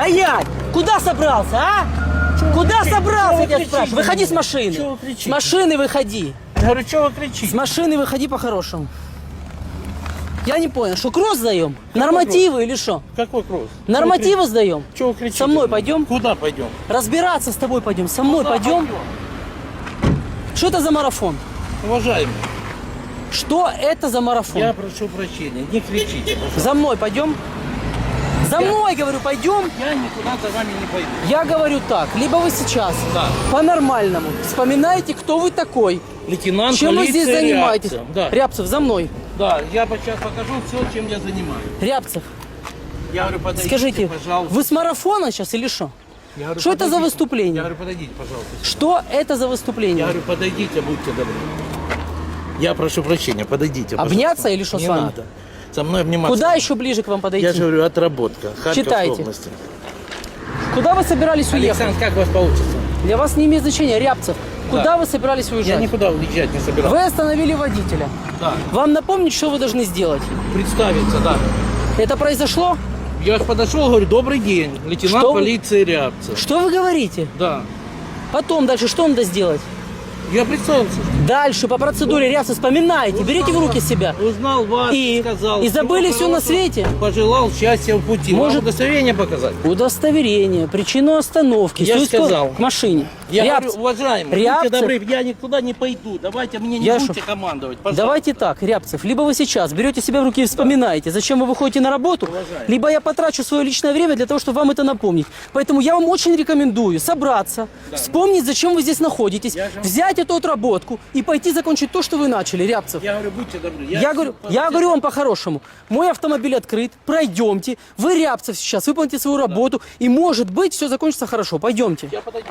Стоять! Куда собрался, а? Куда кричите? собрался, Чего я тебя спрашиваю? Выходи с машины. Чего вы С кричите? машины выходи. Я говорю, что вы С кричите? машины выходи по-хорошему. Я не понял, что кросс сдаем? Нормативы или что? Какой кросс? Нормативы сдаем? Чего вы кричите? Со мной пойдем? Куда пойдем? Разбираться с тобой пойдем. Со мной Куда пойдем? Что это за марафон? Уважаемый, Что это за марафон? я прошу прощения, не кричите. пожалуйста. За мной пойдем? За мной, говорю, пойдем? Я никуда за вами не пойду. Я говорю так, либо вы сейчас Да. по-нормальному вспоминаете, кто вы такой, Лейтенант чем вы полиции здесь занимаетесь. Рябцев. Да. Рябцев, за мной. да, я сейчас покажу все, чем я занимаюсь. Рябцев, Я говорю, подойдите, скажите, пожалуйста. вы с марафона сейчас или что? Я говорю, Что это за подойдите. выступление? Я говорю, подойдите, пожалуйста. Что это за Я выступление? говорю, подойдите, будьте добры. Я прошу прощения, подойдите, пожалуйста. Обняться или что с Не вами? надо. Со мной обниматься. Куда еще ближе к вам подойти? Я же говорю, отработка. Харьковской Читайте. области. Куда вы собирались уехать? Александр, как у вас получится? Для вас не имеет значения, Рябцев. Куда Да. вы собирались Я уезжать? никуда уезжать не собирался. Вы остановили водителя. Да. Вам напомнить, что вы должны сделать? Представиться, да. Это произошло? Я ж подошел, говорю, добрый день, лейтенант Что вы- полиции Рябцев. Что вы говорите? Да. Потом дальше что надо сделать? Я представился. Дальше по процедуре Рябцев вспоминаете, берите в руки себя. Узнал вас, И? сказал. И забыли всё на свете? Пожелал счастья в пути. Может- удостоверение показать? Удостоверение, причину остановки, Я сказал. к машине. Я Рябцев, говорю, уважаемый, Рябцев. будьте добры, я никуда не пойду. Давайте мне не Я будете шо- командовать, пожалуйста. Давайте так, Рябцев, либо вы сейчас берете себя в руки и вспоминаете, зачем вы выходите на работу, Уважаемый. либо я потрачу свое личное время для того, чтобы вам это напомнить. Поэтому я вам очень рекомендую собраться, вспомнить, зачем вы здесь находитесь, Я же- взять эту отработку и пойти закончить то, что вы начали, Рябцев. Я говорю, будьте добры. Я, говорю, я говорю вам по-хорошему. Мой автомобиль открыт, пройдемте. Вы, Рябцев, сейчас выполните свою работу, и, может быть, все закончится хорошо. Пойдемте. Я подойду.